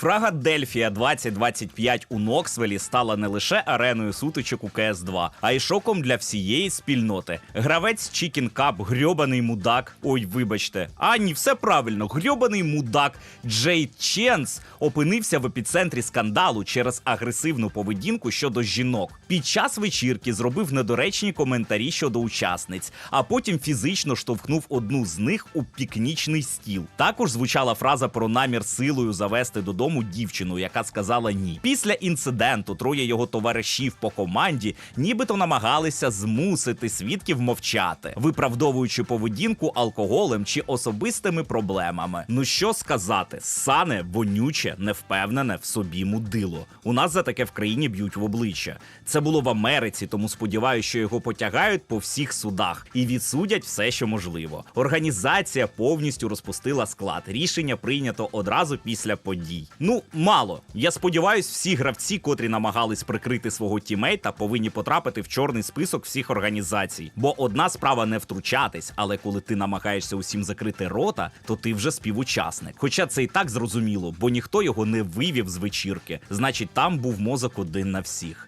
Фрегат Дельфія 2025 у Ноксвелі стала не лише ареною сутичок у КС 2 а й шоком для всієї спільноти. Гравець Chicken Cup, грьобаний мудак. Ой, вибачте. А ні, все правильно. Грьобаний мудак Джей Ченс опинився в епіцентрі скандалу через агресивну поведінку щодо жінок. Під час вечірки зробив недоречні коментарі щодо учасниць, а потім фізично штовхнув одну з них у пікнічний стіл. Також звучала фраза про намір силою завести додому дівчину, яка сказала ні. Після інциденту троє його товаришів по команді нібито намагалися змусити свідків мовчати, виправдовуючи поведінку алкоголем чи особистими проблемами. Ну що сказати, сане вонюче, невпевнене в собі мудило. У нас за таке в країні б'ють в обличчя. Це було в Америці, тому сподіваюся, що його потягають по всіх судах і відсудять все, що можливо. Організація повністю розпустила склад. Рішення прийнято одразу після подій. Ну, мало. Я сподіваюсь, всі гравці, котрі намагались прикрити свого тімейта, повинні потрапити в чорний список всіх організацій. Бо одна справа не втручатись, але коли ти намагаєшся усім закрити рота, то ти вже співучасник. Хоча це і так зрозуміло, бо ніхто його не вивів з вечірки. Значить, там був мозок один на всіх.